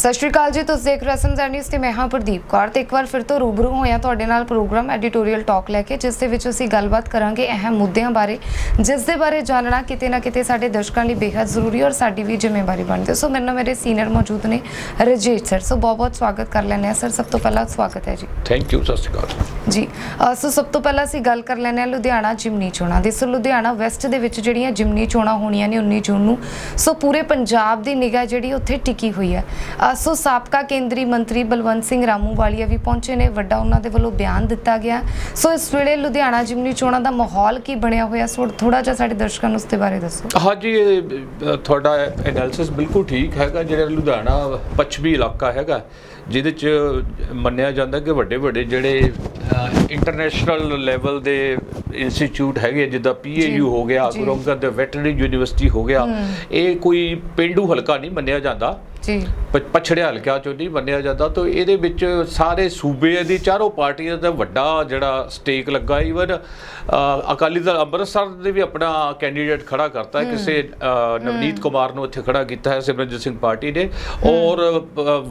ਸਤਿ ਸ਼੍ਰੀ ਅਕਾਲ ਜੀ ਤੁਸੀਂ ਦੇਖ ਰਹੇ ਹੋ ਸਮਝਾ ਨਿਊਜ਼ ਤੇ ਮੈਂ ਹਾਂ ਪ੍ਰਦੀਪ ਕੌਰ ਤੇ ਇੱਕ ਵਾਰ ਫਿਰ ਤੋਂ ਰੂਬਰੂ ਹੋਇਆ ਤੁਹਾਡੇ ਨਾਲ ਪ੍ਰੋਗਰਾਮ ਐਡੀਟੋਰੀਅਲ ਟਾਕ ਲੈ ਕੇ ਜਿਸ ਦੇ ਵਿੱਚ ਅਸੀਂ ਗੱਲਬਾਤ ਕਰਾਂਗੇ ਅਹਿਮ ਮੁੱਦਿਆਂ ਬਾਰੇ ਜਿਸ ਦੇ ਬਾਰੇ ਜਾਣਨਾ ਕਿਤੇ ਨਾ ਕਿਤੇ ਸਾਡੇ ਦਰਸ਼ਕਾਂ ਲਈ ਬੇहद ਜ਼ਰੂਰੀ ਔਰ ਸਾਡੀ ਵੀ ਜ਼ਿੰਮੇਵਾਰੀ ਬਣਦੀ ਹੈ। ਸੋ ਮੇਰੇ ਨਾਲ ਮੇਰੇ ਸੀਨੀਅਰ ਮੌਜੂਦ ਨੇ ਰਜੇਸ਼ ਸਰ ਸੋ ਬਹੁਤ ਬਹੁਤ ਸਵਾਗਤ ਕਰ ਲੈਂਦੇ ਹਾਂ। ਸਰ ਸਭ ਤੋਂ ਪਹਿਲਾਂ ਸਵਾਗਤ ਹੈ ਜੀ। ਥੈਂਕ ਯੂ ਸਤਿ ਸ਼੍ਰੀ ਅਕਾਲ। ਜੀ ਸੋ ਸਭ ਤੋਂ ਪਹਿਲਾਂ ਅਸੀਂ ਗੱਲ ਕਰ ਲੈਂਦੇ ਹਾਂ ਲੁਧਿਆਣਾ ਜਿਮਨੀ ਚੋਣਾਂ ਦੀ। ਸੋ ਲੁਧਿਆਣਾ ਵੈਸਟ ਦੇ ਵਿੱਚ ਜਿਹੜੀਆਂ ਜਿਮਨੀ ਚੋਣਾਂ ਹੋਣੀਆਂ ਨੇ 19 ਜੂਨ ਨੂੰ ਸੋ ਪੂਰੇ ਪੰਜਾਬ ਦੀ ਨਿਗਾਹ ਜਿਹੜੀ ਉੱਥੇ ਟਿਕੀ ਹੋਈ ਹੈ। ਸੋ ਸਾਬਕਾ ਕੇਂਦਰੀ ਮੰਤਰੀ ਬਲਵੰਤ ਸਿੰਘ ਰਾਮੂਵਾਲੀਆ ਵੀ ਪਹੁੰਚੇ ਨੇ। ਵੱਡਾ ਉਹਨਾਂ ਦੇ ਵੱਲੋਂ ਬਿਆਨ ਦਿੱਤਾ ਗਿਆ। ਸੋ ਇਸ ਵੇਲੇ ਲੁਧਿਆਣਾ ਜਿਮਨੀ ਚੋਣਾਂ ਦਾ ਮਾਹੌਲ ਕੀ ਬਣਿਆ ਹੋਇਆ? ਸੋ ਥੋੜਾ ਜਿਹਾ ਸਾਡੇ ਦਰਸ਼ਕਾਂ ਨੂੰ ਉਸ ਦੇ ਬਾਰੇ ਦੱਸੋ। ਹਾਂਜੀ ਤੁਹਾਡਾ ਐਨਾਲਿਸਿਸ ਬਿਲਕੁਲ ਠੀਕ ਹੈਗਾ। ਜਿਹੜਾ ਲੁਧਿਆਣਾ ਪੱਛਮੀ ਇਲਾਕਾ ਹੈਗਾ ਜਿਹਦੇ ਚ ਮੰਨਿਆ ਜਾਂਦਾ ਕਿ ਵੱਡੇ ਵੱਡੇ ਜਿਹੜੇ ਇੰਟਰਨੈਸ਼ਨਲ ਲੈਵਲ ਦੇ ਇੰਸਟੀਚਿਊਟ ਹੈਗੇ ਜਿੱਦਾਂ ਪੀਏਯੂ ਹੋ ਗਿਆ। ਗੁਰੂ ਅੰਗਦ ਵੈਟਰਨਰੀ ਯੂਨੀਵਰਸਿਟੀ ਹੋ ਗਿਆ ਇਹ ਕੋਈ ਪਿੰਡੂ ਹਲਕਾ ਨਹੀਂ ਮੰਨਿਆ ਜਾਂਦਾ। ਜੀ ਪਛੜਿਆ ਹਲਕਿਆਂ ਚੋਂ ਨਹੀਂ ਮੰਨਿਆ ਜਾਂਦਾ ਤਾਂ ਇਹਦੇ ਵਿੱਚ ਸਾਰੇ ਸੂਬੇ ਦੀ ਚਾਰੋਂ ਪਾਰਟੀਆਂ ਦਾ ਵੱਡਾ ਜਿਹੜਾ ਸਟੇਕ ਲੱਗਾ। ਈਵਨ ਅਕਾਲੀ ਦਲ ਅੰਮ੍ਰਿਤਸਰ ਦੇ ਵੀ ਆਪਣਾ ਕੈਂਡੀਡੇਟ ਖੜਾ ਕਰਤਾ ਕਿਸੇ ਨਵਨੀਤ ਕੁਮਾਰ ਨੂੰ ਇੱਥੇ ਖੜਾ ਕੀਤਾ ਹੈ ਸਿਮਰਨਜੀਤ ਸਿੰਘ ਪਾਰਟੀ ਨੇ। ਔਰ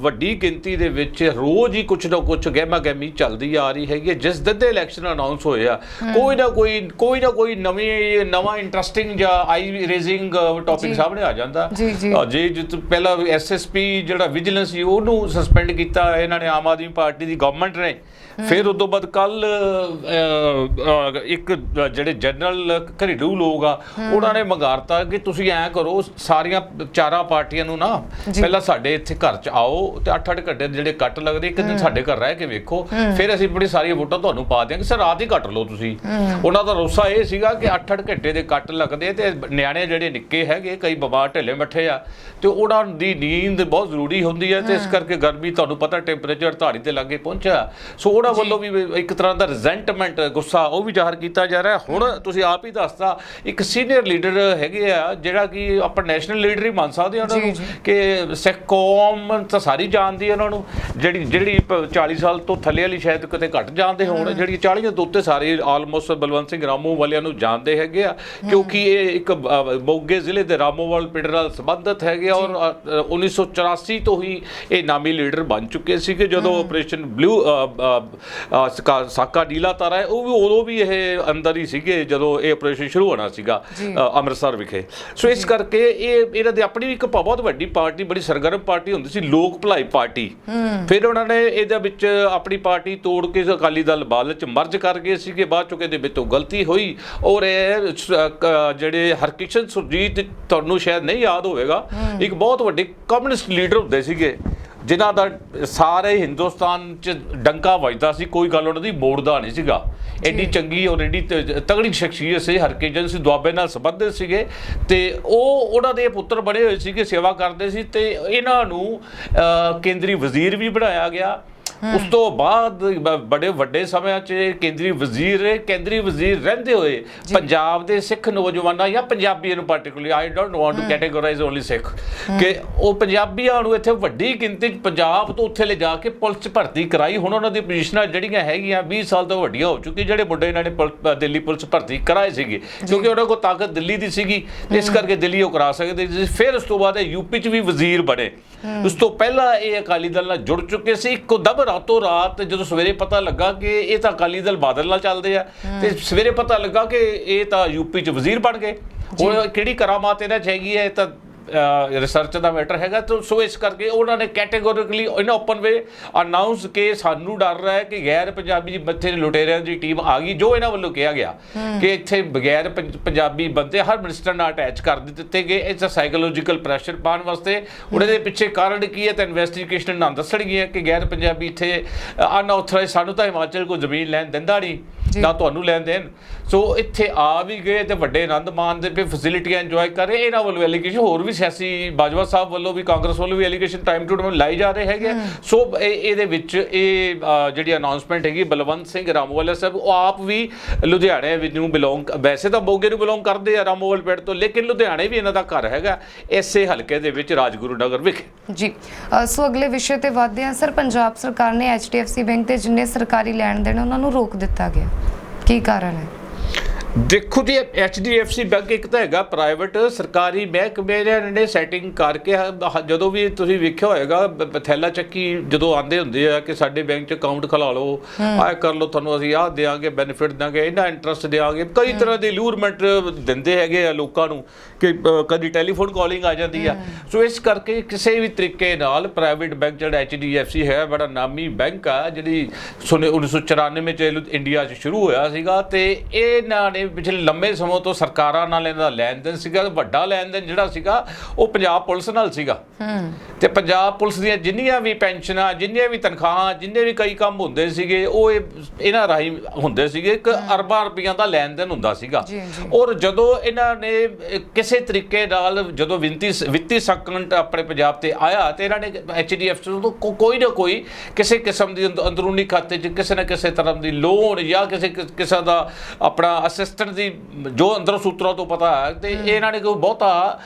ਵੱਡੀ ਗਿਣਤੀ ਦੇ ਵਿੱਚ ਰੋਜ਼ ਹੀ ਕੁਝ ਨਾ ਕੁਝ ਗਹਿਮਾ ਗਹਿਮੀ ਚੱਲਦੀ ਆ ਰਹੀ ਹੈਗੀ ਹੈ। ਜਿਸ ਦਿਨ ਦੇ ਇਲੈਕਸ਼ਨ ਅਨਾਉਂਸ ਹੋਏ ਆ ਕੋਈ ਨਾ ਕੋਈ ਕੋਈ ਨਾ ਕੋਈ ਨਵੀਂ ਨਵਾਂ ਇੰਟਰਸਟਿੰਗ ਜਾਂ ਆਈ ਰੇਜ਼ਿੰਗ ਟੌਪਿਕ। ਸਾਹਮਣੇ ਆ ਜਾਂਦਾ। ਜੀ, ਜੀ। ਜੇ ਪਹਿਲਾਂ ਐਸਐਸਪੀ ਜਿਹੜਾ ਵਿਜੀਲੈਂਸ ਸੀ ਉਹਨੂੰ ਸਸਪੈਂਡ ਕੀਤਾ। ਇਹਨਾਂ ਨੇ ਆਮ ਆਦਮੀ ਪਾਰਟੀ ਦੀ ਗਵਰਨਮੈਂਟ ਨੇ। ਫਿਰ ਉਸ ਤੋਂ ਬਾਅਦ ਕੱਲ ਇੱਕ ਜਿਹੜੇ ਜਨਰਲ ਘਰੇਲੂ ਲੋਕ ਆ ਉਹਨਾਂ ਨੇ ਮੰਗਾਰਤਾ ਕਿ ਤੁਸੀਂ ਐਂ ਕਰੋ ਸਾਰੀਆਂ ਚਾਰਾਂ ਪਾਰਟੀਆਂ ਨੂੰ ਨਾ। ਪਹਿਲਾਂ ਸਾਡੇ ਇੱਥੇ ਘਰ 'ਚ ਆਓ ਤੇ 8-8 ਘੰਟੇ ਦੇ ਜਿਹੜੇ ਕੱਟ ਲੱਗਦੇ ਇੱਕ ਦਿਨ ਸਾਡੇ ਘਰ ਰਹਿ ਕੇ ਵੇਖੋ। ਫਿਰ ਅਸੀਂ ਬੜੀ ਸਾਰੀਆਂ ਵੋਟਾਂ ਤੁਹਾਨੂੰ ਪਾ ਦਿਆਂਗੇ। ਸਰ ਰਾਤ ਹੀ ਕੱਟ ਲਓ ਤੁਸੀਂ। ਉਹਨਾਂ ਦਾ ਰੋਸਾ ਇਹ ਸੀਗਾ ਕਿ 8-8 ਘੰਟੇ ਦੇ ਕੱਟ ਲੱਗਦੇ ਤੇ ਨਿਆਣੇ ਜਿਹੜੇ ਨਿੱਕੇ ਹੈਗੇ ਕਈ ਬਿਮਾਰ ਢਿੱਲੇ ਮੱਠੇ ਆ ਤੇ ਉਹਨਾਂ ਦੀ ਨੀਂਦ ਬਹੁਤ ਜ਼ਰੂਰੀ ਹੁੰਦੀ ਹੈ ਤੇ ਇਸ ਕਰਕੇ ਗਰਮੀ ਤੁਹਾਨੂੰ ਪਤਾ ਟੈਂਪਰੇਚਰ 48 ਤੇ ਲੱਗੇ ਪਹੁੰਚਿਆ। ਸੋ ਉਹਨਾਂ ਵੱਲੋਂ ਵੀ ਇੱਕ ਤਰ੍ਹਾਂ ਦਾ ਰਿਜ਼ੈਂਟਮੈਂਟ ਗੁੱਸਾ ਉਹ ਵੀ ਜ਼ਾਹਰ ਕੀਤਾ ਜਾ ਰਿਹਾ। ਹੁਣ ਤੁਸੀਂ ਆਪ ਹੀ ਦੱਸਦਾ ਇੱਕ ਸੀਨੀਅਰ ਲੀਡਰ ਹੈਗੇ ਆ ਜਿਹੜਾ ਕਿ ਆਪਾਂ ਨੈਸ਼ਨਲ ਲੀਡਰ ਹੀ ਮੰਨ ਸਕਦੇ ਆ ਉਹਨਾਂ ਨੂੰ। ਕਿ ਸਿੱਖ ਕੌਮ ਤਾਂ ਸਾਰੀ ਜਾਣਦੀ ਹੈ ਉਹਨਾਂ ਨੂੰ। ਜਿਹੜੀ ਜਿਹੜੀ ਪ- 40 ਸਾਲ ਤੋਂ ਥੱਲੇ ਵਾਲੀ ਸ਼ਾਇਦ ਕਿਤੇ ਘੱਟ ਜਾਣਦੇ ਹੋਣ ਜਿਹੜੀ 40 ਤੋਂ ਉੱਤੇ ਸਾਰੇ ਆਲਮੋਸਟ ਬਲਵੰਤ ਸਿੰਘ ਰਾਮੂ ਵਾਲਿਆਂ ਨੂੰ ਜਾਣਦੇ ਹੈਗੇ ਆ। ਕਿਉਂਕਿ ਇਹ ਇੱਕ ਮੋਗੇ ਜ਼ਿਲ੍ਹੇ ਦੇ ਰਾਮੋਵਾਲ ਪਿੰਡ ਨਾਲ ਸੰਬੰਧਿਤ ਹੈਗੇ ਆ ਔਰ ਅ, ਅ, 1984 ਤੋਂ ਹੀ ਇਹ ਨਾਮੀ ਲੀਡਰ ਬਣ ਚੁੱਕੇ ਸੀਗੇ ਜਦੋਂ ਆਪਰੇਸ਼ਨ ਬਲੂ ਸਾਕਾ ਨੀਲਾ ਤਾਰਾ ਉਹ ਵੀ ਉਦੋਂ ਵੀ ਇਹ ਅੰਦਰ ਹੀ ਸੀਗੇ ਜਦੋਂ ਇਹ ਆਪਰੇਸ਼ਨ ਸ਼ੁਰੂ ਹੋਣਾ ਸੀਗਾ ਅੰਮ੍ਰਿਤਸਰ ਵਿਖੇ। ਸੋ ਇਸ ਕਰਕੇ ਇਹ ਇਹਨਾਂ ਦੀ ਆਪਣੀ ਵੀ ਇੱਕ ਬਹੁਤ ਵੱਡੀ ਪਾਰਟੀ ਬੜੀ ਸਰਗਰਮ ਪਾਰਟੀ ਹੁੰਦੀ ਸੀ ਲੋਕ ਭਲਾਈ ਪਾਰਟੀ। ਫਿਰ ਉਹਨਾਂ ਨੇ ਇਹਦੇ ਵਿੱਚ ਆਪਣੀ ਪਾਰਟੀ ਤੋੜ ਕੇ ਅਕਾਲੀ ਦਲ ਬਾਦਲ ਚ ਮਰਜ ਕਰ ਗਏ ਸੀਗੇ ਬਾਅਦ ਚੋਂ ਇਹਦੇ ਵਿੱਚੋਂ ਗਲਤੀ ਹੋਈ ਔਰ ਇਹ ਸ- ਕ- ਜਿਹੜੇ ਹਰਕਿਸ਼ਨ ਸੁਰਜੀਤ ਤੁਹਾਨੂੰ ਸ਼ਾਇਦ ਨਹੀਂ ਯਾਦ ਹੋਵੇਗਾ ਇੱਕ ਬਹੁਤ ਵੱਡੇ ਕਮਿਊਨਿਸਟ ਲੀਡਰ ਹੁੰਦੇ ਸੀਗੇ ਜਿਨ੍ਹਾਂ ਦਾ ਸਾਰੇ ਹਿੰਦੁਸਤਾਨ ਚ ਡੰਕਾ ਵੱਜਦਾ ਸੀ ਕੋਈ ਗੱਲ ਉਹਨਾਂ ਦੀ ਮੋੜਦਾ ਨਹੀਂ ਸੀਗਾ। ਐਡੀ ਚੰਗੀ ਔਰ ਐਡੀ ਤਗੜੀ ਸ਼ਖਸੀਅਤ ਸੀ ਹਰਕਿਸ਼ਨ ਸੀ ਦੁਆਬੇ ਨਾਲ ਸੰਬੰਧਿਤ ਸੀਗੇ ਤੇ ਉਹ ਉਹਨਾਂ ਦੇ ਪੁੱਤਰ ਬਣੇ ਹੋਏ ਸੀਗੇ ਸੇਵਾ ਕਰਦੇ ਸੀ ਤੇ ਇਹਨਾਂ ਨੂੰ ਕੇਂਦਰੀ ਵਜ਼ੀਰ ਵੀ ਬਣਾਇਆ ਗਿਆ। ਉਸ ਤੋਂ ਬਾਅਦ ਬੜੇ ਵੱਡੇ ਸਮਿਆਂ 'ਚ ਕੇਂਦਰੀ ਵਜ਼ੀਰ ਕੇਂਦਰੀ ਵਜ਼ੀਰ ਰਹਿੰਦੇ ਹੋਏ ਪੰਜਾਬ ਦੇ ਸਿੱਖ ਨੌਜਵਾਨਾਂ ਜਾਂ ਪੰਜਾਬੀਆਂ ਨੂੰ particularly I don't want to categorize only Sikh ਕਿ ਉਹ ਪੰਜਾਬੀਆਂ ਨੂੰ ਇੱਥੇ ਵੱਡੀ ਗਿਣਤੀ 'ਚ ਪੰਜਾਬ ਤੋਂ ਉੱਥੇ ਲੈ ਜਾ ਕੇ ਪੁਲਿਸ 'ਚ ਭਰਤੀ ਕਰਾਈ। ਹੁਣ ਉਹਨਾਂ ਦੀ ਪੋਜੀਸ਼ਨਾਂ ਜਿਹੜੀਆਂ ਹੈਗੀਆਂ 20 ਸਾਲ ਤੋਂ ਵੱਡੀਆਂ ਹੋ ਚੁੱਕੀ ਜਿਹੜੇ ਮੁੰਡੇ ਇਹਨਾਂ ਨੇ ਦਿੱਲੀ ਪੁਲਿਸ ਭਰਤੀ ਕਰਾਏ ਸੀਗੇ ਕਿਉਂਕਿ ਉਹਨਾਂ ਕੋਲ ਤਾਕਤ ਦਿੱਲੀ ਦੀ ਸੀਗੀ ਇਸ ਕਰਕੇ ਦਿੱਲੀ ਉਹ ਕਰਾ ਸਕਦੇ ਫਿਰ ਉਸ ਤੋਂ ਬਾਅਦ ਯੂਪੀ 'ਚ ਵੀ ਵਜ਼ੀਰ ਬਣੇ। ਉਸ ਤੋਂ ਪਹਿਲਾਂ ਇਹ ਅਕਾਲੀ ਦਲ ਨਾਲ ਜੁੜ ਚੁੱਕੇ ਸੀ। ਇੱਕੋ ਦਮ ਰਾਤੋਂ ਰਾਤ ਜਦੋਂ ਸਵੇਰੇ ਪਤਾ ਲੱਗਾ ਕਿ ਇਹ ਤਾਂ ਅਕਾਲੀ ਦਲ ਬਾਦਲ ਨਾਲ ਚੱਲਦੇ ਆ ਤੇ ਸਵੇਰੇ ਪਤਾ ਲੱਗਾ ਕਿ ਇਹ ਤਾਂ ਯੂਪੀ 'ਚ ਵਜ਼ੀਰ ਬਣ ਗਏ। ਹੁਣ ਕਿਹੜੀ ਕਰਾਮਾਤ ਇਹਨਾਂ 'ਚ ਹੈਗੀ ਹੈ ਇਹ ਤਾਂ ਰਿਸਰਚ ਦਾ ਮੈਟਰ ਹੈਗਾ ਤੇ ਸੋ ਇਸ ਕਰਕੇ ਉਹਨਾਂ ਨੇ ਕੈਟੇਗੋਰਿਕਲੀ ਇਨ ਓਪਨ ਵੇ ਅਨਾਉਂਸ ਕਿ ਸਾਨੂੰ ਡਰ ਰਿਹਾ ਹੈ ਕਿ ਗੈਰ ਪੰਜਾਬੀ ਮੱਥੇ ਲੁਟੇਰਿਆਂ ਦੀ ਟੀਮ ਆ ਗਈ ਜੋ ਇਹਨਾਂ ਵੱਲੋਂ ਕਿਹਾ ਗਿਆ ਕਿ ਇੱਥੇ ਬਗੈਰ ਪੰਜ- ਪੰਜਾਬੀ ਬੰਦੇ ਹਰ ਮਿਨਿਸਟਰ ਨਾਲ ਅਟੈਚ ਕਰ ਦਿੱਤੇ ਗਏ ਇਟਸ ਅ ਸਾਈਕੋਲੋਜੀਕਲ ਪ੍ਰੈਸ਼ਰ ਪਾਉਣ ਵਾਸਤੇ ਉਹਦੇ ਦੇ ਪਿੱਛੇ ਕਾਰਨ ਕੀ ਹੈ ਤਾਂ ਇਨਵੈਸਟੀਗੇਸ਼ਨ ਨਾਲ ਦੱਸਣਗੇ ਕਿ ਗੈਰ ਪੰਜਾਬੀ ਇੱਥੇ ਅਨਆਥੋਰਾਈਜ਼ ਸਾਨੂੰ ਤਾਂ ਹਿਮਾਚਲ ਕੋ ਜ਼ਮੀਨ ਲੈਣ ਦਿੰਦਾ ਨਹੀਂ। ਨਾ ਤੁਹਾਨੂੰ ਲੈਣ ਦੇਣ। ਸੋ ਇੱਥੇ ਆ ਵੀ ਗਏ ਤੇ ਵੱਡੇ ਆਨੰਦ ਮਾਣਦੇ ਪਏ ਫੈਸਿਲਿਟੀਆਂ ਇੰਜੋਏ ਕਰ। ਰਹੇ ਇਹਨਾਂ ਵੱਲੋਂ ਐਲੀਗੇਸ਼ਨ ਹੋਰ ਵੀ ਸਿਆਸੀ ਬਾਜਵਾ ਸਾਹਿਬ ਵੱਲੋਂ ਵੀ ਕਾਂਗਰਸ ਵੱਲੋਂ ਵੀ ਐਲੀਗੇਸ਼ਨ ਟਾਈਮ ਟੂ ਟਾਈਮ ਲਾਈ ਜਾ ਰਹੇ ਹੈਗੇ ਸੋ ਇਹ- ਇਹਦੇ ਵਿੱਚ ਇਹ ਜਿਹੜੀ ਅਨਾਉਂਸਮੈਂਟ ਹੈਗੀ ਬਲਵੰਤ ਸਿੰਘ ਰਾਮੋਵਾਲਾ ਸਾਹਿਬ ਉਹ ਆਪ ਵੀ ਲੁਧਿਆਣੇ ਵਿੱਚ ਨੂੰ ਬਿਲੋਂਗ ਵੈਸੇ ਤਾਂ ਮੋਗੇ ਨੂੰ ਬਿਲੋਂਗ ਕਰਦੇ ਆ ਰਾਮੋਵਾਲ ਪਿੰਡ ਤੋਂ ਲੇਕਿਨ ਲੁਧਿਆਣੇ ਵੀ ਇਹਨਾਂ ਦਾ ਘਰ ਹੈਗਾ। ਇਸੇ ਹਲਕੇ ਦੇ ਵਿੱਚ ਰਾਜਗੁਰੂ ਨਗਰ ਵਿਖੇ। ਜੀ। ਸੋ ਅਗਲੇ ਵਿਸ਼ੇ ਤੇ ਵਧਦੇ ਹਾਂ। ਸਰ ਪੰਜਾਬ ਸਰਕਾਰ ਨੇ HDFC ਬੈਂਕ ਦੇ ਜਿੰਨੇ ਸਰਕਾਰੀ ਲੈਣ ਦੇਣ ਉਹਨਾਂ ਨੂੰ ਰੋਕ ਦਿੱਤਾ ਗਿਆ। ਕੀ ਕਾਰਨ ਹੈ? ਦੇਖੋ ਜੀ HDFC ਬੈਂਕ ਇੱਕ ਤਾਂ ਹੈਗਾ ਪ੍ਰਾਈਵੇਟ ਸਰਕਾਰੀ ਬੈਂਕ ਮੇਰੇ ਨੇ ਸੈਟਿੰਗ ਕਰਕੇ ਜਦੋਂ ਵੀ ਤੁਸੀਂ ਵੇਖਿਆ ਹੋਏਗਾ ਥੈਲਾ ਚੱਕੀ ਜਦੋਂ ਆਂਦੇ ਹੁੰਦੇ ਆ ਕਿ ਸਾਡੇ ਬੈਂਕ 'ਚ ਅਕਾਊਂਟ ਖੁਲਾ ਲਓ ਆਹ ਕਰ ਲਓ ਤੁਹਾਨੂੰ ਅਸੀਂ ਆਹ ਦੇਾਂਗੇ ਬੈਨੀਫਿਟ ਦਾਂਗੇ ਇਹਨਾਂ ਇੰਟਰਸਟ ਦੇਾਂਗੇ ਕਈ ਤਰ੍ਹਾਂ ਦੀ ਲੂਰਮੈਂਟ ਦਿੰਦੇ ਹੈਗੇ ਆ ਲੋਕਾਂ ਨੂੰ ਕਿ ਕਦੀ ਟੈਲੀਫੋਨ ਕਾਲਿੰਗ ਆ ਜਾਂਦੀ ਆ। ਸੋ ਇਸ ਕਰਕੇ ਕਿਸੇ ਵੀ ਤਰੀਕੇ ਨਾਲ ਪ੍ਰਾਈਵੇਟ ਬੈਂਕ ਜਿਹੜਾ HDFC ਹੈ ਬੜਾ ਨਾਮੀ ਬੈਂਕ ਆ ਜਿਹੜੀ ਸੁਨੇ 1994 ਚ ਇੰਡੀਆ 'ਚ ਸ਼ੁਰੂ ਹੋਇਆ ਸੀਗਾ ਤੇ ਇਹਨਾਂ ਨੇ ਪਿਛਲੇ ਲੰਬੇ ਸਮੇਂ ਤੋਂ ਸਰਕਾਰਾਂ ਨਾਲ ਇਹਦਾ ਲੈਣ ਦੇਣ ਸੀਗਾ ਵੱਡਾ ਲੈਣ ਦੇਣ ਜਿਹੜਾ ਸੀਗਾ ਉਹ ਪੰਜਾਬ ਪੁਲਿਸ ਨਾਲ ਸੀਗਾ। ਤੇ ਪੰਜਾਬ ਪੁਲਿਸ ਦੀਆਂ ਜਿੰਨੀਆਂ ਵੀ ਪੈਨਸ਼ਨਾਂ ਜਿੰਨੀਆਂ ਵੀ ਤਨਖਾਹਾਂ ਜਿੰਨੇ ਵੀ ਕਈ ਕੰਮ ਹੁੰਦੇ ਸੀਗੇ ਉਹ ਇਹ ਇਹਨਾਂ ਰਾਹੀਂ ਹੁੰਦੇ ਸੀਗੇ। ਇੱਕ ਅਰਬਾਂ ਰੁਪਈਆਂ ਦਾ ਲੈਣ ਦੇਣ ਹੁੰਦਾ ਸੀਗਾ। ਔਰ ਜਦੋਂ ਇਹਨਾਂ ਨੇ ਕਿਸੇ ਤਰੀਕੇ ਨਾਲ ਜਦੋਂ ਵਿੰਤੀ ਵਿੱਤੀ ਸੰਕਟ ਆਪਣੇ ਪੰਜਾਬ ਤੇ ਆਇਆ ਤੇ ਇਹਨਾਂ ਨੇ HDFC ਤੋਂ ਕੋਈ ਨਾ ਕੋਈ ਕਿਸੇ ਕਿਸਮ ਦੀ ਅੰਦ- ਅੰਦਰੂਨੀ ਖਾਤੇ 'ਚ ਕਿਸੇ ਨਾ ਕਿਸੇ ਤਰ੍ਹਾਂ ਦੀ ਲੋਨ ਜਾਂ ਕਿਸੇ ਕਿਸ- ਕਿਸੇ ਦਾ ਆਪਣਾ ਅਸਿਸਟੈਂਟ ਦੀ ਜੋ ਅੰਦਰੋਂ ਸੂਤਰਾਂ ਤੋਂ ਪਤਾ ਹੈ ਤੇ ਇਹਨਾਂ ਨੇ ਕੋਈ ਬਹੁਤਾ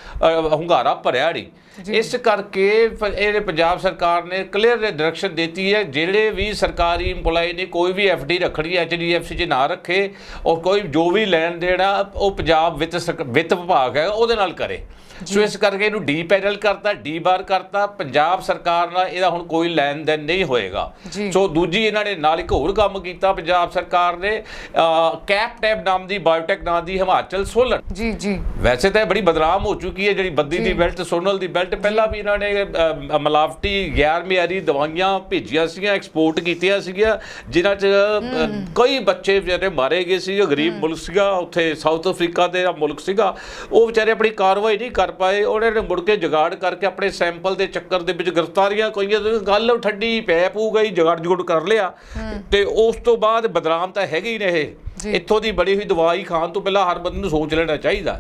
ਹੁੰਗਾਰਾ ਭਰਿਆ ਨਹੀਂ। ਇਸ ਕਰਕੇ ਇਹਨੇ ਪੰਜਾਬ ਸਰਕਾਰ ਨੇ ਕਲੀਅਰ ਡਾਇਰੈਕਸ਼ਨ ਦਿੱਤੀ ਹੈ ਜਿਹੜੇ ਵੀ ਸਰਕਾਰੀ EMPLOYE ਨੇ ਕੋਈ ਵੀ ਡੀ ਰੱਖਣੀ ਹੈ HDFC 'ਚ ਨਾ ਰੱਖੇ ਔਰ ਕੋਈ ਜੋ ਵੀ ਲੈਣ ਦੇਣਾ ਉਹ ਪੰਜਾਬ ਵਿੱਤ ਵਿੱਤ ਵਿਭਾਗ ਹੈ ਉਹਦੇ ਨਾਲ ਕਰੇ। ਸੋ ਇਸ ਕਰਕੇ ਇਹਨੂੰ ਡੀ ਪੈਨਲ ਕਰਤਾ ਡੀ ਬਾਰ ਕਰਤਾ ਪੰਜਾਬ ਸਰਕਾਰ ਨਾਲ ਇਹਦਾ ਹੁਣ ਕੋਈ ਲੈਣ ਦੇਣ ਨਹੀਂ ਹੋਏਗਾ। ਸੋ ਦੂਜੀ ਇਹਨਾਂ ਨੇ ਨਾਲ ਇੱਕ ਹੋਰ ਕੰਮ ਕੀਤਾ ਪੰਜਾਬ ਸਰਕਾਰ ਨੇ ਕੈਪ ਟੈਬ ਨਾਮ ਦੀ ਬਾਇਓਟੈਕ ਨਾਮ ਦੀ ਹਿਮਾਚਲ ਸੋਲਰ। ਜੀ ਜੀ। ਵੈਸੇ ਤਾਂ ਇਹ ਬੜੀ ਬਦਨਾਮ ਹੋ ਚੁੱਕੀ ਹੈ ਜਿਹੜੀ ਬੱਦੀ ਦੀ ਬੈਲਟ ਸੋਨਲ ਦੀ ਬੈਲਟ। ਪਹਿਲਾਂ ਵੀ ਇਹਨਾਂ ਨੇ ਮਲਾਵਟੀ ਗੈਰ ਮਿਆਰੀ ਦਵਾਈਆਂ ਭੇਜੀਆਂ ਸੀਗੀਆਂ ਐਕਸਪੋਰਟ ਕੀਤੀਆਂ ਸੀਗੀਆਂ ਜਿਨ੍ਹਾਂ 'ਚ ਕਈ ਬੱਚੇ ਵਿਚਾਰੇ ਮਾਰੇ ਗਏ ਸੀ ਗਰੀਬ ਮੁਲਕ ਸੀਗਾ ਉੱਥੇ ਸਾਊਥ ਅਫਰੀਕਾ ਦੇ ਮੁਲਕ ਸੀਗਾ। ਉਹ ਵਿਚਾਰੇ ਆਪਣੀ ਕਾਰਵਾਈ ਨਹੀਂ ਕਰ ਪਾਏ ਉਹਨਾਂ ਨੇ ਮੁੜ ਕੇ ਜਗਾੜ ਕਰਕੇ ਆਪਣੇ ਸੈਂਪਲ ਦੇ ਚੱਕਰ ਦੇ ਵਿੱਚ ਗ੍ਰਿਫਤਾਰੀਆਂ ਕੋਈਆਂ ਤੇ ਗੱਲ ਠੱਡੀ ਪੈ ਪੂ ਗਈ ਜਗਾੜ ਜੁਗੜ ਕਰ ਲਿਆ। ਤੇ ਉਸ ਤੋਂ ਬਾਅਦ ਬਦਨਾਮ ਤਾਂ ਹੈਗੇ ਹੀ ਨੇ ਇਹ। ਜੀ। ਇੱਥੋਂ ਦੀ ਬੜੀ ਹੋਈ ਦਵਾਈ ਖਾਣ ਤੋਂ ਪਹਿਲਾਂ ਹਰ ਬੰਦੇ ਨੂੰ ਸੋਚ ਲੈਣਾ ਚਾਹੀਦਾ।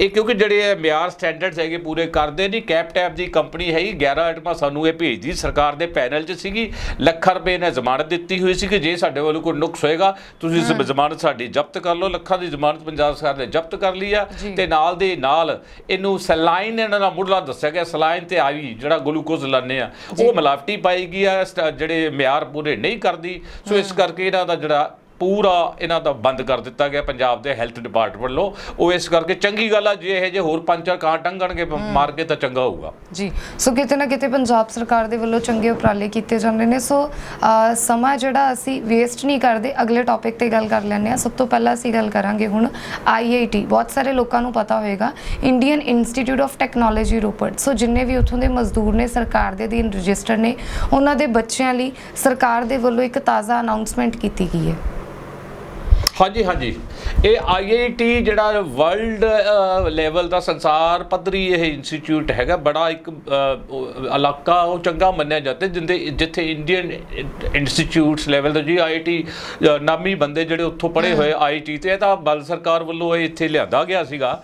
ਇਹ ਕਿਉਂਕਿ ਜਿਹੜੇ ਇਹ ਮਿਆਰ ਸਟੈਂਡਰਡਸ ਹੈਗੇ ਪੂਰੇ ਕਰਦੇ ਨਹੀਂ ਕੈਪ ਟੈਪ ਦੀ ਕੰਪਨੀ ਹੈਗੀ 11 ਆਈਟਮਾਂ ਸਾਨੂੰ ਇਹ ਭੇਜਦੀ। ਸਰਕਾਰ ਦੇ ਪੈਨਲ 'ਚ ਸੀਗੀ ਲੱਖਾਂ ਰੁਪਏ ਨੇ ਜ਼ਮਾਨਤ ਦਿੱਤੀ ਹੋਈ ਸੀ ਕਿ ਜੇ ਸਾਡੇ ਵੱਲੋਂ ਕੋਈ ਨੁਕਸ ਹੋਏਗਾ ਤੁਸੀਂ ਇਸ ਜ਼ਮਾਨਤ ਸਾਡੀ ਜ਼ਬਤ ਕਰ ਲਓ। ਲੱਖਾਂ ਦੀ ਜ਼ਮਾਨਤ ਪੰਜਾਬ ਸਰਕਾਰ ਨੇ ਜ਼ਬਤ ਕਰ ਲਈ ਆ। ਤੇ ਨਾਲ ਦੇ ਨਾਲ ਇਹਨੂੰ ਸਲਾਈਨ ਇਹਨਾਂ ਦਾ ਮੁੱਢਲਾ ਦੱਸਿਆ ਗਿਆ। ਸਲਾਈਨ ਤੇ ਆਵੀ ਜਿਹੜਾ ਗਲੂਕੋਜ਼ ਲਾਣੇ ਆ ਉਹ ਮਿਲਾਵਟੀ ਪਾਈ ਗਈ ਆ। ਜਿਹੜੇ ਮਿਆਰ ਪੂਰੇ ਨਹੀਂ ਕਰਦੀ। ਸੋ ਇਸ ਕਰਕੇ ਇਹਨਾਂ ਦਾ ਜਿਹੜਾ ਪੂਰਾ ਇਹਨਾਂ ਦਾ ਬੰਦ ਕਰ ਦਿੱਤਾ ਗਿਆ ਪੰਜਾਬ ਦੇ ਹੈਲਥ ਡਿਪਾਰਟਮੈਂਟ ਵੱਲੋਂ। ਉਹ ਇਸ ਕਰਕੇ ਚੰਗੀ ਗੱਲ ਆ ਜੇ ਇਹ ਜੇ ਹੋਰ ਪੰਜ ਚਾਰ ਕਾਂ ਟੰਗਣਗੇ ਮਾਰ ਕੇ ਤਾਂ ਚੰਗਾ ਹੋਊਗਾ। ਜੀ ਸੋ ਕਿਤੇ ਨਾ ਕਿਤੇ ਪੰਜਾਬ ਸਰਕਾਰ ਦੇ ਵੱਲੋਂ ਚੰਗੇ ਉਪਰਾਲੇ ਕੀਤੇ ਜਾਂਦੇ ਨੇ। ਸੋ ਸਮਾਂ ਜਿਹੜਾ ਅਸੀਂ ਵੇਸਟ ਨਹੀਂ ਕਰਦੇ ਅਗਲੇ ਟੌਪਿਕ ਤੇ ਗੱਲ ਕਰ ਲੈਂਦੇ ਆ ਸਭ ਤੋਂ ਪਹਿਲਾਂ ਅਸੀਂ ਗੱਲ ਕਰਾਂਗੇ ਹੁਣ IIT ਬਹੁਤ ਸਾਰੇ ਲੋਕਾਂ ਨੂੰ ਪਤਾ ਹੋਵੇਗਾ Indian Institute of Technology Ropar. So ਜਿੰਨੇ ਵੀ ਉੱਥੋਂ ਦੇ ਮਜ਼ਦੂਰ ਨੇ ਸਰਕਾਰ ਦੇ ਅਧੀਨ ਰਜਿਸਟਰ ਨੇ ਉਹਨਾਂ ਦੇ ਬੱਚਿਆਂ ਲਈ ਸਰਕਾਰ ਦੇ ਵੱਲੋਂ ਇੱਕ ਤਾਜ਼ਾ ਅਨਾਉਂਸਮੈਂਟ ਕੀਤੀ ਗਈ ਹੈ। ਹਾਂਜੀ ਹਾਂਜੀ। ਇਹ IIT ਜਿਹੜਾ ਵਰਲਡ ਲੈਵਲ ਦਾ ਸੰਸਾਰ ਪੱਧਰੀ ਇਹ ਇੰਸਟੀਚਿਊਟ ਹੈਗਾ ਬੜਾ ਇੱਕ ਇਲਾਕਾ ਉਹ ਚੰਗਾ ਮੰਨਿਆ ਜਾਂਦਾ ਜਿੰਦੇ ਜਿੱਥੇ ਇੰਡੀਅਨ ਇੰਸਟੀਚਿਊਟਸ ਲੈਵਲ ਦਾ ਜੀ IIT ਨਾਮੀ ਬੰਦੇ ਜਿਹੜੇ ਉੱਥੋਂ ਪੜ੍ਹੇ ਹੋਏ IIT ਤੇ ਇਹ ਤਾਂ ਬਲ ਸਰਕਾਰ ਵੱਲੋਂ ਇਹ ਇੱਥੇ ਲਿਆਂਦਾ ਗਿਆ ਸੀਗਾ।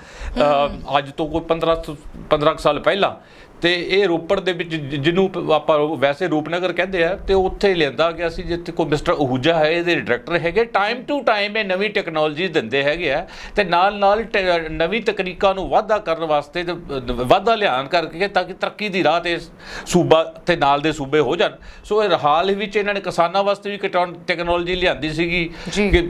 ਅੱਜ ਤੋਂ ਕੋਈ 15 ਤੋਂ- 15 ਕੁ ਸਾਲ ਪਹਿਲਾਂ। ਤੇ ਇਹ ਰੋਪੜ ਦੇ ਵਿੱਚ ਜਿਹਨੂੰ ਆਪਾਂ ਵੈਸੇ ਰੂਪਨਗਰ ਕਹਿੰਦੇ ਆ ਤੇ ਉੱਥੇ ਲਿਆਂਦਾ ਗਿਆ ਸੀ ਜਿੱਥੇ ਕੋਈ ਮਿਸਟਰ ਅਹੂਜਾ ਹੈ ਇਹਦੇ ਡਾਇਰੈਕਟਰ ਹੈਗੇ। ਟਾਈਮ ਟੂ ਟਾਈਮ ਇਹ ਨਵੀਂ ਟੈਕਨੋਲੋਜੀ ਦਿੰਦੇ ਹੈਗੇ ਆ ਤੇ ਨਾਲ ਨਾਲ ਨਵੀਂ ਤਕਨੀਕਾਂ ਨੂੰ ਵਾਧਾ ਕਰਨ ਵਾਸਤੇ ਤੇ ਵਾਧਾ ਲਿਆਉਣ ਕਰਕੇ ਤਾਂ ਕਿ ਤਰੱਕੀ ਦੀ ਰਾਹ ਤੇ ਸੂਬਾ ਤੇ ਨਾਲ ਦੇ ਸੂਬੇ ਹੋ ਜਾਣ। ਸੋ ਇਹ ਹਾਲ ਹੀ ਵਿੱਚ ਇਹਨਾਂ ਨੇ ਕਿਸਾਨਾਂ ਵਾਸਤੇ ਵੀ ਟੈਕਨੋਲੋਜੀ ਲਿਆਂਦੀ ਸੀਗੀ। ਕਿ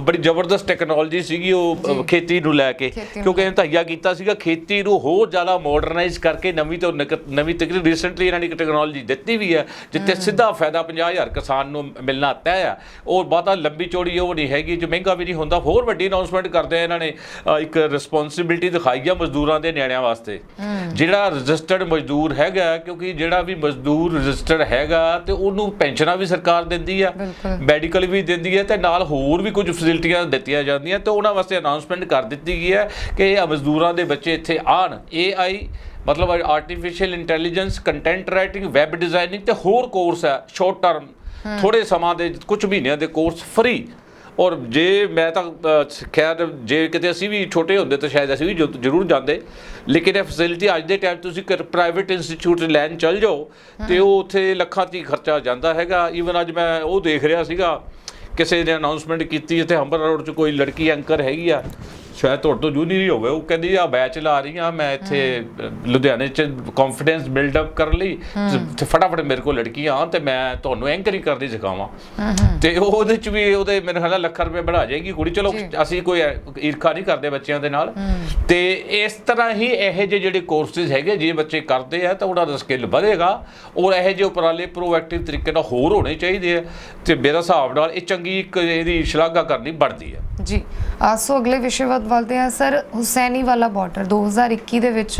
ਬੜੀ ਜ਼ਬਰਦਸਤ ਟੈਕਨੋਲੋਜੀ ਸੀਗੀ ਉਹ ਖੇਤੀ ਨੂੰ ਲੈ ਕੇ। ਕਿਉਂਕਿ ਇਹਨੇ ਤਹੀਆ ਕੀਤਾ ਸੀਗਾ ਖੇਤੀ ਨੂੰ ਹੋਰ ਜ਼ਿਆਦਾ ਮਾਡਰਨਾਈਜ਼ ਕਰਕੇ ਨਵੀਂ ਨਕ- ਨਵੀਂ ਤਕਨੀਕ ਰੀਸੈਂਟਲੀ ਇਹਨਾਂ ਨੇ ਇੱਕ ਟੈਕਨੋਲੋਜੀ ਦਿੱਤੀ ਵੀ ਹੈ ਜਿੱਥੇ ਸਿੱਧਾ ਫਾਇਦਾ 50000 ਕਿਸਾਨ ਨੂੰ ਮਿਲਣਾ ਤੈਅ ਆ ਉਹ ਬਹੁਤਾ ਲੰਬੀ ਚੌੜੀ ਉਹ ਨਹੀਂ ਹੈਗੀ ਜੋ ਮਹਿੰਗਾ ਵੀ ਨਹੀਂ ਹੁੰਦਾ ਹੋਰ ਵੱਡੀ ਅਨਾਉਂਸਮੈਂਟ ਕਰਦੇ ਆ ਇਹਨਾਂ ਨੇ ਇੱਕ ਰਿਸਪੌਂਸਿਬਿਲਟੀ ਦਿਖਾਈ ਆ ਮਜ਼ਦੂਰਾਂ ਦੇ ਨਿਆਣਿਆਂ ਵਾਸਤੇ। ਜਿਹੜਾ ਰਜਿਸਟਰਡ ਮਜ਼ਦੂਰ ਹੈਗਾ ਕਿਉਂਕਿ ਜਿਹੜਾ ਵੀ ਮਜ਼ਦੂਰ ਰਜਿਸਟਰਡ ਹੈਗਾ ਤੇ ਉਹਨੂੰ ਪੈਨਸ਼ਨਾਂ ਵੀ ਸਰਕਾਰ ਦਿੰਦੀ ਆ। ਮੈਡੀਕਲ ਵੀ ਦਿੰਦੀ ਹੈ ਤੇ ਨਾਲ ਹੋਰ ਵੀ ਕੁਝ ਫੈਸਿਲਿਟੀਆਂ ਦਿੱਤੀਆਂ ਜਾਂਦੀਆਂ ਤੇ ਉਹਨਾਂ ਵਾਸਤੇ ਅਨਾਉਂਸਮੈਂਟ ਕਰ ਦਿੱਤੀ ਗਈ ਹੈ ਕਿ ਇਹ ਮਜ਼ਦੂਰਾਂ ਦੇ ਬੱਚੇ ਇੱਥੇ ਆਣ AI ਮਤਲਬ artificial intelligence content writing web designing ਤੇ ਹੋਰ ਕੋਰਸ ਹੈ ਸ਼ਾਰਟ ਟਰਮ ਥੋੜੇ ਸਮਾਂ ਦੇ ਕੁਝ ਮਹੀਨਿਆਂ ਦੇ ਕੋਰਸ ਫ੍ਰੀ ਔਰ ਜੇ ਮੈਂ ਤਾਂ ਖੈਰ ਜੇ ਕਿਤੇ ਅਸੀਂ ਵੀ ਛੋਟੇ ਹੁੰਦੇ ਤਾਂ ਸ਼ਾਇਦ ਅਸੀਂ ਵੀ ਜ਼ਰੂ- ਜ਼ਰੂਰ ਜਾਂਦੇ। ਲੇਕਿਨ ਇਹ ਫੈਸਿਲਿਟੀ ਅੱਜ ਦੇ ਟਾਈਮ ਤੁਸੀਂ ਪ੍ਰਾਈਵੇਟ ਇੰਸਟੀਚਿਊਟ ਲੈਣ ਚੱਲ ਜਾਓ ਤੇ ਉਹ ਉੱਥੇ ਲੱਖਾਂ ਦੀ ਖਰਚਾ ਜਾਂਦਾ ਹੈਗਾ। ਈਵਨ ਅੱਜ ਮੈਂ ਉਹ ਦੇਖ ਰਿਹਾ ਸੀਗਾ ਕਿਸੇ ਨੇ ਅਨਾਉਂਸਮੈਂਟ ਕੀਤੀ ਤੇ ਹੰਬਰ ਰੋਡ 'ਚ ਕੋਈ ਲੜਕੀ ਐਂਕਰ ਹੈਗੀ ਆ ਸ਼ਾਇਦ ਤੁਹਾਡੇ ਤੋਂ ਜੂਨੀਅਰ ਹੀ ਹੋਵੇ ਉਹ ਕਹਿੰਦੀ ਆ ਬੈਚ ਲਾ ਰਹੀ ਆ ਮੈਂ ਇੱਥੇ ਲੁਧਿਆਣੇ 'ਚ ਕੌਨਫੀਡੈਂਸ ਬਿਲਡ ਅਪ ਕਰਨ ਲਈ ਤੇ ਫਟਾਫਟ ਮੇਰੇ ਕੋਲ ਲੜਕੀਆਂ ਆਉਣ ਤੇ ਮੈਂ ਤੁਹਾਨੂੰ ਐਂਕਰਿੰਗ ਕਰਨੀ ਸਿਖਾਵਾਂ। ਤੇ ਉਹ ਉਹਦੇ 'ਚ ਵੀ ਉਹਦੇ ਮੇਰੇ ਖਿਆਲ ਲੱਖ ਰੁਪਏ ਬਣਾ ਜਾਏਗੀ ਕੁੜੀ। ਚਲੋ ਅਸੀਂ ਕੋਈ ਈਰਖਾ ਨਹੀਂ ਕਰਦੇ ਬੱਚਿਆਂ ਦੇ ਨਾਲ। ਤੇ ਇਸ ਤਰ੍ਹਾਂ ਹੀ ਇਹੋ ਜਿਹੇ ਜਿਹੜੇ ਕੋਰਸਿਸ ਹੈਗੇ ਜੇ ਬੱਚੇ ਕਰਦੇ ਆ ਤਾਂ ਉਹਨਾਂ ਦਾ ਸਕਿੱਲ ਵਧੇਗਾ। ਔਰ ਇਹੋ ਜਿਹੇ ਉਪਰਾਲੇ ਪ੍ਰੋਐਕਟਿਵ ਤਰੀਕੇ ਨਾਲ ਹੋਰ ਹੋਣੇ ਚਾਹੀਦੇ ਆ। ਤੇ ਮੇਰੇ ਹਿਸਾਬ ਨਾਲ ਇਹ ਚੰਗੀ ਇੱਕ ਇਹਦੀ ਸ਼ਲਾਘਾ ਕਰਨੀ ਬਣਦੀ ਹੈ। ਜੀ ਅ, ਅਗਲੇ ਵਿਸ਼ੇ ਵੱਲ ਵੱਧਦੇ ਹਾਂ। ਸਰ ਹੁਸੈਨੀ ਵਾਲਾ ਬਾਰਡਰ 2021 ਦੇ ਵਿੱਚ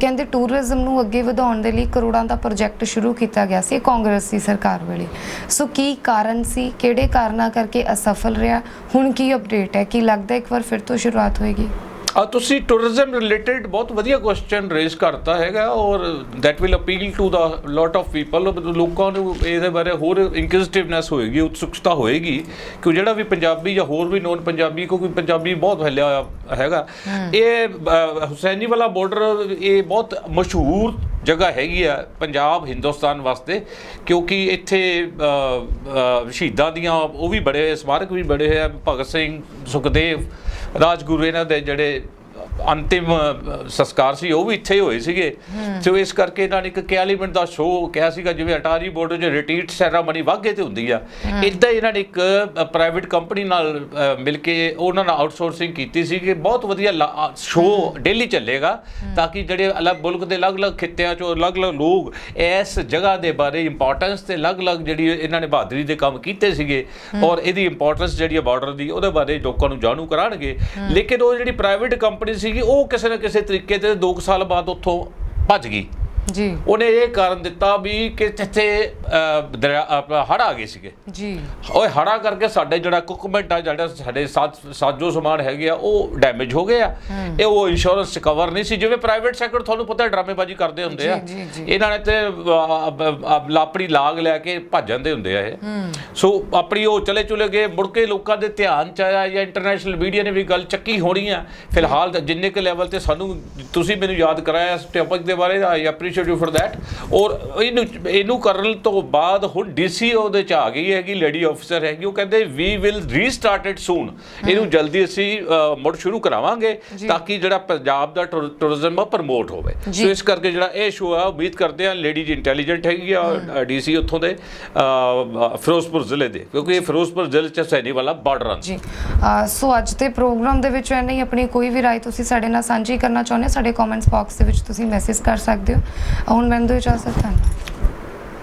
ਕਹਿੰਦੇ ਟੂਰਿਜ਼ਮ ਨੂੰ ਅੱਗੇ ਵਧਾਉਣ ਦੇ ਲਈ ਕਰੋੜਾਂ ਦਾ ਪ੍ਰੋਜੈਕਟ ਸ਼ੁਰੂ ਕੀਤਾ ਗਿਆ ਸੀ ਇਹ ਕਾਂਗਰਸ ਦੀ ਸਰਕਾਰ ਵੇਲੇ। ਸੋ ਕੀ ਕਾਰਨ ਸੀ? ਕਿਹੜੇ ਕਾਰਨਾਂ ਕਰਕੇ ਅਸਫਲ ਰਿਹਾ? ਹੁਣ ਕੀ ਅਪਡੇਟ ਹੈ? ਕੀ ਲੱਗਦਾ ਇੱਕ ਵਾਰ ਫਿਰ ਤੋਂ ਸ਼ੁਰੂਆਤ ਹੋਏਗੀ? ਆ ਤੁਸੀਂ ਟੂਰਿਜ਼ਮ ਰਿਲੇਟਡ ਬਹੁਤ ਵਧੀਆ ਕੁਐਸਚਨ ਰੇਜ਼ ਕਰਤਾ ਹੈਗਾ ਔਰ that will appeal to the lot of people ਲੋਕਾਂ ਨੂੰ ਇਹਦੇ ਬਾਰੇ ਹੋਰ ਇਨਕੁਇਜ਼ਿਟਿਵਨੈਸ ਹੋਏਗੀ ਉਤਸੁਕਤਾ ਹੋਏਗੀ ਕਿ ਜਿਹੜਾ ਵੀ ਪੰਜਾਬੀ ਜਾਂ ਹੋਰ ਵੀ ਨੋਨ ਪੰਜਾਬੀ ਕਿਉਂਕਿ ਪੰਜਾਬੀ ਬਹੁਤ ਫੈਲਿਆ ਹੋਇਆ ਹੈਗਾ। ਇਹ ਹੁਸੈਨੀ ਵਾਲਾ ਬਾਰਡਰ ਇਹ ਬਹੁਤ ਮਸ਼ਹੂਰ ਜਗ੍ਹਾ ਹੈਗੀ ਆ ਪੰਜਾਬ ਹਿੰਦੁਸਤਾਨ ਵਾਸਤੇ ਕਿਉਂਕਿ ਇੱਥੇ ਸ਼ਹੀਦਾਂ ਦੀਆਂ ਉਹ ਵੀ ਬੜੇ ਸਮਾਰਕ ਵੀ ਬੜੇ ਹੈ ਭਗਤ ਸਿੰਘ ਸੁਖਦੇਵ ਰਾਜਗੁਰੂ ਇਹਨਾਂ ਦੇ ਜਿਹੜੇ ਅੰਤਿਮ ਸੰਸਕਾਰ ਸੀ ਉਹ ਵੀ ਇੱਥੇ ਹੀ ਹੋਏ ਸੀਗੇ। ਸੋ ਇਸ ਕਰਕੇ ਇਹਨਾਂ ਨੇ ਇੱਕ ਕੈਲੀਮੈਂਟ ਦਾ ਸ਼ੋਅ ਕਿਹਾ ਸੀਗਾ ਜਿਵੇਂ ਅਟਾਰੀ ਬਾਰਡਰ 'ਚ ਰਿਟਰੀਟ ਸੈਰਾਮਨੀ ਵਾਗੇ ਤੇ ਹੁੰਦੀ ਆ। ਇਦਾਂ ਇਹਨਾਂ ਨੇ ਇੱਕ ਪ੍ਰਾਈਵੇਟ ਕੰਪਨੀ ਨਾਲ ਮਿਲ ਕੇ ਉਹਨਾਂ ਨਾਲ ਆਊਟਸੋਰਸਿੰਗ ਕੀਤੀ ਸੀ ਕਿ ਬਹੁਤ ਵਧੀਆ ਸ਼ੋਅ ਡੇਲੀ ਚੱਲੇਗਾ ਤਾਂ ਕਿ ਜਿਹੜੇ ਅਲੱਗ ਮੁਲਕ ਦੇ ਅਲੱਗ-ਅਲੱਗ ਖਿੱਤਿਆਂ 'ਚੋਂ ਅਲੱਗ-ਅਲੱਗ ਲੋਕ ਇਸ ਜਗ੍ਹਾ ਦੇ ਬਾਰੇ ਇੰਪੋਰਟੈਂਸ ਤੇ ਅਲੱਗ-ਅਲੱਗ ਜਿਹੜੀ ਇਹਨਾਂ ਨੇ ਬਹਾਦਰੀ ਦੇ ਕੰਮ ਕੀਤੇ ਸੀਗੇ ਔਰ ਇਹਦੀ ਇੰਪੋਰਟੈਂਸ ਜਿਹੜੀ ਬਾਰਡਰ ਦੀ ਉਹਦੇ ਬਾਰੇ ਲੋਕਾਂ ਨੂੰ ਜਾਣੂ ਕਰਾਣਗੇ। ਲੇਕਿਨ ਉਹ ਜਿਹੜੀ ਪ੍ਰਾਈਵੇਟ ਕੰਪਨੀ ਸੀਗੀ ਉਹ ਕਿਸੇ ਨਾ ਕਿਸੇ ਤਰੀਕੇ ਤੇ 2 ਸਾਲ ਬਾਅਦ ਉੱਥੋਂ ਭੱਜ ਗਈ। ਜੀ। ਉਹਨੇ ਇਹ ਕਾਰਨ ਦਿੱਤਾ ਵੀ ਕਿ ਜਿੱਥੇ ਹੜ ਆ ਗਏ ਸੀਗੇ। ਜੀ। ਓਏ ਹੜਾ ਕਰਕੇ ਸਾਡੇ ਜਿਹੜਾ ਕੁਕਮੈਂਟ ਆ ਜਿਹੜਾ ਸਾਡੇ ਸਾਜ- ਸਮਾਨ ਹੈਗੇ ਆ ਉਹ ਡੈਮੇਜ ਹੋ ਗਏ ਆ। ਇਹ ਉਹ ਇੰਸ਼ੋਰੈਂਸ ਕਵਰ ਨਹੀਂ ਸੀ ਜਿਵੇਂ ਪ੍ਰਾਈਵੇਟ ਸੈਕਟਰ ਤੁਹਾਨੂੰ ਪਤਾ ਡਰਾਮੇਬਾਜ਼ੀ ਕਰਦੇ ਹੁੰਦੇ ਆ। ਇਹਨਾਂ ਨੇ ਤੇ ਲਾਪੜੀ ਲਾਗ ਲੈ ਕੇ ਭੱਜ ਜਾਂਦੇ ਹੁੰਦੇ ਆ ਇਹ। ਸੋ ਆਪਣੀ ਉਹ ਚਲੇ ਚੁਲੇ ਗਏ ਮੁੜ ਕੇ ਲੋਕਾਂ ਦੇ ਧਿਆਨ ਚ ਆਇਆ ਜਾਂ ਇੰਟਰਨੈਸ਼ਨਲ ਮੀਡੀਆ ਨੇ ਵੀ ਗੱਲ ਚੱਕੀ ਹੋਣੀ ਆ। ਫਿਲਹਾਲ ਜਿੰਨੇ ਕੁ ਲੈਵਲ ਤੇ ਸਾਨੂੰ ਤੁਸੀਂ ਮੈਨੂੰ ਯਾਦ ਕਰਾਇਆ ਇਸ ਟੌਪਿਕ ਦੇ ਬਾਰੇ I appreciate should for that ਔਰ ਇਹਨੂੰ ਇਹਨੂੰ ਕਰਨ ਤੋਂ ਬਾਅਦ ਹੁਣ ਡੀਸੀ ਉਹਦੇ ਚ ਆ ਗਈ ਹੈਗੀ ਲੇਡੀ ਆਫੀਸਰ ਹੈਗੀ ਉਹ ਕਹਿੰਦੇ we will restart it soon ਇਹਨੂੰ ਜਲਦੀ ਅਸੀਂ ਮੁੜ ਸ਼ੁਰੂ ਕਰਾਵਾਂਗੇ ਤਾਂ ਕਿ ਜਿਹੜਾ ਪੰਜਾਬ ਦਾ ਟੂਰਿਜ਼ਮ ਆ ਪ੍ਰਮੋਟ ਹੋਵੇ। ਸੋ ਇਸ ਕਰਕੇ ਜਿਹੜਾ ਇਹ ਸ਼ੋ ਆ ਉਮੀਦ ਕਰਦੇ ਆ ਲੇਡੀ ਜੀ ਇੰਟੈਲੀਜੈਂਟ ਹੈਗੀ ਆ ਡੀਸੀ ਉੱਥੋਂ ਦੇ ਫਿਰੋਜ਼ਪੁਰ ਜ਼ਿਲ੍ਹੇ ਦੇ ਕਿਉਂਕਿ ਇਹ ਫਿਰੋਜ਼ਪੁਰ ਜ਼ਿਲ੍ਹੇ ਚ ਸੈਣੀ ਵਾਲਾ ਬਾਰਡਰ ਆ। ਜੀ। ਸੋ ਅੱਜ ਦੇ ਪ੍ਰੋਗਰਾਮ ਦੇ ਵਿੱਚ ਐਨੀ ਆਪਣੀ ਕੋਈ ਵੀ ਰਾਏ ਤੁਸੀਂ ਸਾਡੇ ਨਾਲ ਸਾਂਝੀ ਕਰਨਾ ਚਾਹੁੰਦੇ ਸਾਡੇ ਕਮੈਂਟਸ ਬਾਕਸ ਦੇ ਵਿੱਚ ਤੁਸੀਂ ਮੈਸੇਜ ਕਰ ਸਕਦੇ ਹੋ। ਹੁਣ ਮੈਨੂੰ ਦੋ ਇਜਾਜ਼ਤ ਧੰਨਵਾਦ